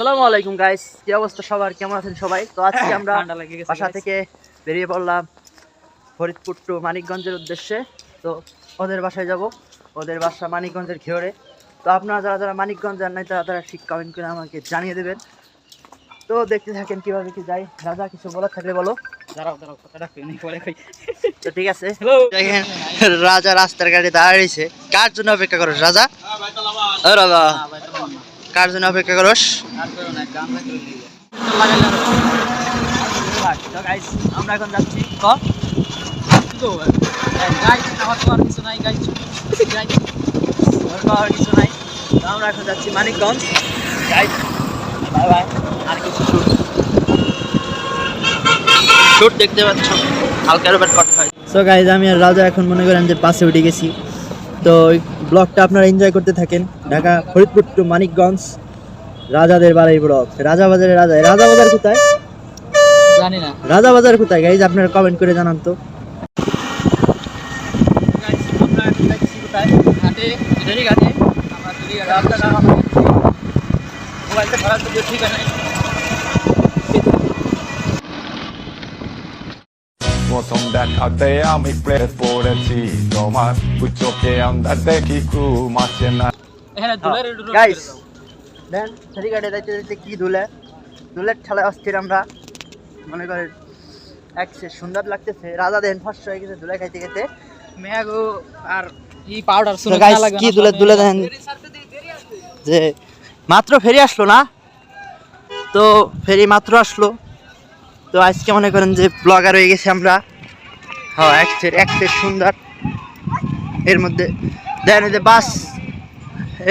আসসালামু আলাইকুম গাইস কি অবস্থা সবার? কেমন আছেন সবাই? তো আজকে আমরা লেগে গেছে বাসা থেকে বেরিয়ে পড়লাম ফরিদপুর টু মানিকগঞ্জের উদ্দেশ্যে। তো ওদের বাসায় যাব। ওদের বাসা মানিকগঞ্জের ঘেরে তো আপনারা যারা যারা মানিকগঞ্জ যান নাই তারা তারা ঠিক কমেন্ট করে আমাকে জানিয়ে দেবেন। তো দেখতে থাকেন কীভাবে কি যাই রাজা কিছু বলার থাকলে বলো। তো ঠিক আছে। দেখেন রাজা রাস্তার গাড়ি দাঁড়িয়েছে কার জন্য অপেক্ষা করো রাজা? রাজা কার জন্য অপেক্ষা করস? আমরা এখন যাচ্ছি ক ওর পাওয়ার কিছু নাই তো আমরা এখন যাচ্ছি মানিকগঞ্জ গাইস বাই বাই আর কিছু শুট শুট দেখতে পাচ্ছ কট হয়। সো গাইস আমি আর রাজা এখন মনে করেন যে পাশে উঠে গেছি। তো ওই ব্লগটা আপনারা এনজয় করতে থাকেন। ঢাকা ফরিদপুর টু মানিকগঞ্জ রাজাদের বাড়ি ব্লগ রাজা বাজারে রাজা রাজা বাজার কোথায়? জানি না। রাজা বাজার কোথায়? গাইজ আপনারা কমেন্ট করে জানান তো। আমরা এখন যাচ্ছি প্রথম আমি প্রেস পড়েছি তোমার চোখে আন্দার দেখি ঘুম আসে না গাইস দেন ইটারি ঘাটে যাইতে যাইতে কি দুলে দুলের ঠেলায় অস্থির আমরা। মনে করেন এক সে সুন্দর লাগতেছে। রাজা দেন ফার্স্ট হয়ে গেছে দুলে খাইতে খেতে। ম্যাগো আর ই পাউডার তো guys, কি দুলে দুলে দেন। যে মাত্র ফেরি আসলো না? তো ফেরি মাত্র আসলো। তো আজকে মনে করেন যে ব্লগার হয়ে গেছে আমরা। হ্যাঁ এক সেট এক সুন্দর। এর মধ্যে এই যে বাস,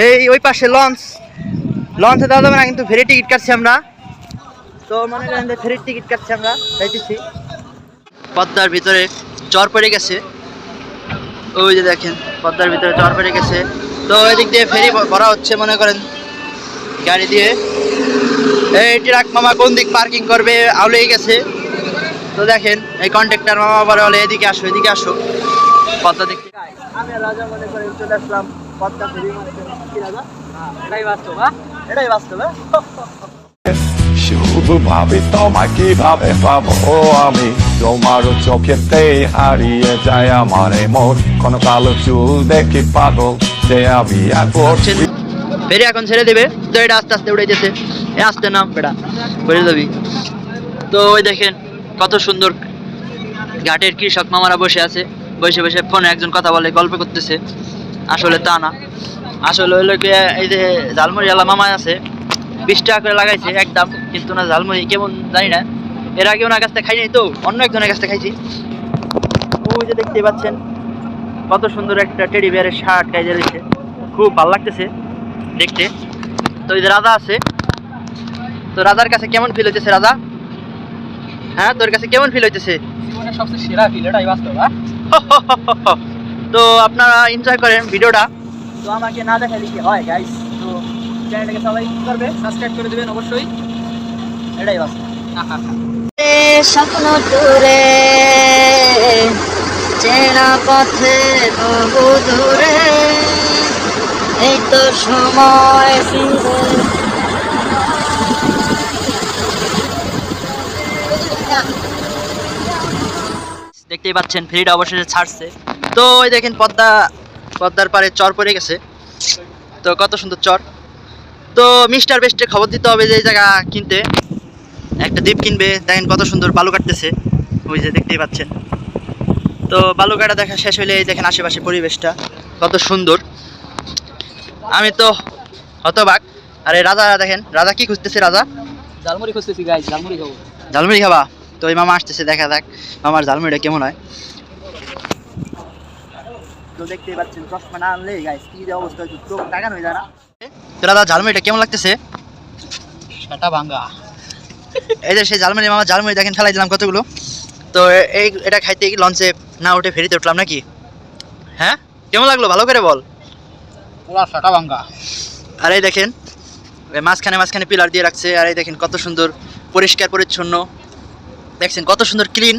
এই ওই পাশে লঞ্চ। লঞ্চে দেওয়া যাবে না, কিন্তু ফেরি টিকিট কাটছি আমরা। তো মনে করেন যে ফেরির টিকিট কাটছি আমরা, যাইতেছি। পদ্মার ভিতরে চর পড়ে গেছে। ওই যে দেখেন, পদ্মার ভিতরে চর পড়ে গেছে। তো ওই দিক দিয়ে ফেরি ভরা হচ্ছে, মনে করেন, গাড়ি দিয়ে। এই ট্রাক মামা কোন দিক পার্কিং করবে, আউলেই গেছে। তো দেখেন এই কন্ট্রাক্টর মামা বলে বলে এদিকে আসো এদিকে আসো। পদ্মা দেখতে আমি রাজা মনে করে চলে আসলাম পদ্মা ফেরি কি রাজা? এটাই বাস্তব হ্যাঁ? এটাই বাস্তব হ্যাঁ? শুধু ভাবি তোমায় কীভাবে পাবো আমি। তোমারও চোখেতে হারিয়ে যায় আমার মন কোন কালো চুল দেখি পাগল যে আমি একবার ছেড়ে- ফেরি এখন ছেড়ে দেবে। তো এটা আস্তে আস্তে উড়ে যেতে এ আস্তে নাম বেটা করে যাবি। তো ওই দেখেন কত সুন্দর ঘাটের কৃষক মামারা বসে আছে, বসে বসে ফোনে একজন কথা বলে, গল্প করতেছে। আসলে তা না। আসলে ওই লোকে এই যে ঝালমুড়ি আলা মামা আছে, বিশ টাকা করে লাগাইছে একদম, কিন্তু না ঝালমুড়ি কেমন জানি না। এর আগে ওনার কাছ থেকে খাইনি তো, অন্য একজনের কাছ থেকে খাইছি। ওই যে দেখতে পাচ্ছেন, কত সুন্দর একটা টেডি বিয়ারের শার্ট গাইজে রয়েছে খুব ভালো লাগতেছে দেখতে। তো এই যে রাজা আছে, তো রাজার কাছে কেমন ফিল হইতেছে রাজা? হ্যাঁ তোর কাছে কেমন ফিল হইতেছে? জীবনের সবচেয়ে সেরা ফিল এটাই বাস্তব হ্যাঁ? তো আপনারা এনজয় করেন ভিডিওটা। তো আমাকে না দেখালে কি হয় গাইস তো চ্যানেলটাকে সবাই কি করবে? সাবস্ক্রাইব করে দিবেন অবশ্যই। এটাই বাস আহা স্বপ্ন টুরে চেনা পথে বহু দূরে এই তো সময় ফিরে দেখতেই পাচ্ছেন ফেরিটা অবশেষে ছাড়ছে। তো ওই দেখেন পদ্মা পদ্মার পারে চর পড়ে গেছে। তো কত সুন্দর চর। তো মিস্টার বেস্টে খবর দিতে হবে যে এই জায়গা কিনতে। একটা দ্বীপ কিনবে দেখেন কত সুন্দর বালু কাটতেছে ওই যে দেখতেই পাচ্ছেন। তো বালু কাটা দেখা শেষ হলে এই দেখেন আশেপাশে পরিবেশটা কত সুন্দর। আমি তো হতবাক। আরে রাজা দেখেন রাজা কি খুঁজতেছে রাজা? ঝালমুড়ি খুঁজতেছি গাইস ঝালমুড়ি খাব ঝালমুড়ি খাবা? তো ওই মামা আসতেছে দেখা যাক। মামার ঝালমুড়িটা কেমন হয়। তো দেখতেই পাচ্ছেন চশমা না আনলে গাইস কি যে অবস্থা হয়েছে চোখ টাকানো হয়ে যায় না। তো দাদা ঝালমুড়িটা কেমন লাগতেছে? সেটা ভাঙ্গা। এই যে সেই ঝালমুড়ি মামা ঝালমুড়ি দেখেন ফেলাই দিলাম কতগুলো। তো এই এটা খাইতে লঞ্চে না উঠে ফেরিতে উঠলাম নাকি? হ্যাঁ? কেমন লাগল? ভালো করে বল। পুরা সেটা ভাঙ্গা। আর এই দেখেন মাঝখানে মাঝখানে পিলার দিয়ে রাখছে আর এই দেখেন কত সুন্দর পরিষ্কার পরিচ্ছন্ন। দেখছেন কত সুন্দর ক্লিন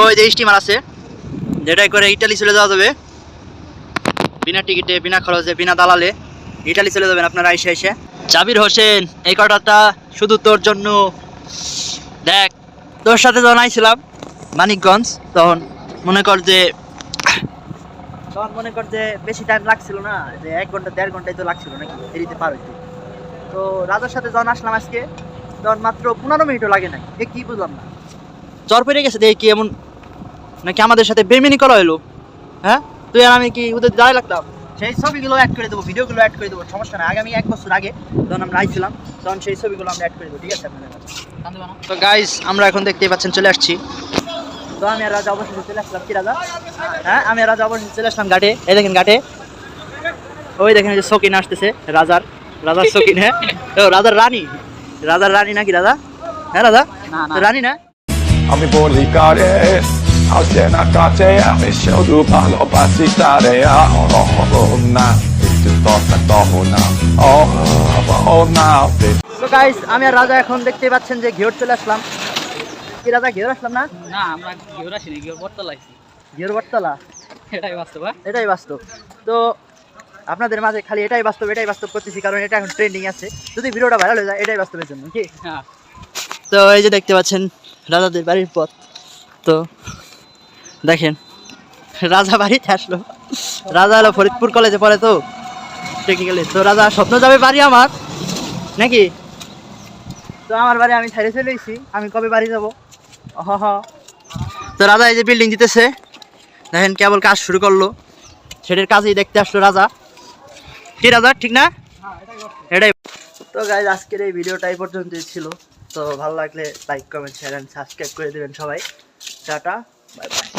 ওই যে স্টিমার আছে। যেটাই করে ইটালি চলে যাওয়া যাবে। বিনা টিকিটে বিনা খরচে বিনা দালালে ইটালি চলে যাবেন আপনারা আইসে আইসে জাবির হোসেন এই কথাটা শুধু তোর জন্য। দেখ তোর সাথে যখন আইছিলাম মানিকগঞ্জ তখন মনে কর যে তখন মনে কর যে বেশি টাইম লাগছিল না যে এক ঘণ্টা দেড় ঘন্টায় তো লাগছিল নাকি ফেরিতে পার হইতে। তো রাজার সাথে যখন আসলাম আজকে তখন মাত্র পনেরো মিনিটও লাগে নাই। এ কি বুঝলাম না। জ্বর পেরে গেছে দেখি কি এমন নাকি আমাদের সাথে বেমিনি করা হলো হ্যাঁ? তুই আর আমি কি ওদের দাঁড়ায় লাগতাম? সেই ছবিগুলো অ্যাড করে দেবো ভিডিওগুলো অ্যাড করে দেবো সমস্যা নাই। আগামী এক বছর আগে যখন আমরা আইছিলাম তখন সেই ছবিগুলো আমরা অ্যাড করে দেবো ঠিক আছে? আপনাদের কাছে তো গাইস আমরা এখন দেখতেই পাচ্ছেন চলে আসছি। তো আমি আর রাজা অবশেষে চলে আসলাম কি রাজা? হ্যাঁ আমি আর রাজা অবশেষে চলে আসলাম ঘাটে। এই দেখেন ঘাটে। ওই দেখেন যে সকিন আসতেছে রাজার। রাজার সকিন হ্যাঁ? রাজার রানী। রাজার রানী নাকি রাজা হ্যাঁ রাজা না না। তো রানী না? আমি বলি কারে আসে না কাছে আমি শুধু ভালোবাসি তারে। আহ না একটু তখন তখন না। ও তো গাইস আমি আর রাজা এখন দেখতেই পাচ্ছেন যে ঘিওর চলে আসলাম। কি রাজা ঘিওর আসলাম না? না আমরা ঘিওর আসিনি ঘিওর বটতলা ঘিওর বটতলা? এটাই বাস্তব হ্যাঁ? এটাই বাস্তব। তো আপনাদের মাঝে খালি এটাই বাস্তব এটাই বাস্তব করতেছি কারণ এটা এখন ট্রেন্ডিং আছে। যদি ভিডিওটা ভাইরাল হয়ে যায় এটাই বাস্তবের জন্য কি? হ্যাঁ। তো এই যে দেখতে পাচ্ছেন রাজাদের বাড়ির পথ। তো দেখেন রাজা বাড়িতে আসলো। রাজা হলো ফরিদপুর কলেজে পড়ে তো টেকনিক্যালি তো রাজা স্বপ্ন যাবে বাড়ি আমার নাকি? তো আমার বাড়ি আমি ছাড়ে চলে এসেছি আমি কবে বাড়ি যাব? হ হ। তো রাজা এই যে বিল্ডিং দিতেছে দেখেন কেবল কাজ শুরু করল। সেটার কাজেই দেখতে আসলো রাজা। কি রাজা ঠিক না? এটাই। তো গাইজ আজকের এই ভিডিওটা এই পর্যন্তই ছিল। তো ভালো লাগলে লাইক কমেন্ট শেয়ার সাবস্ক্রাইব করে দেবেন সবাই। Tata bye bye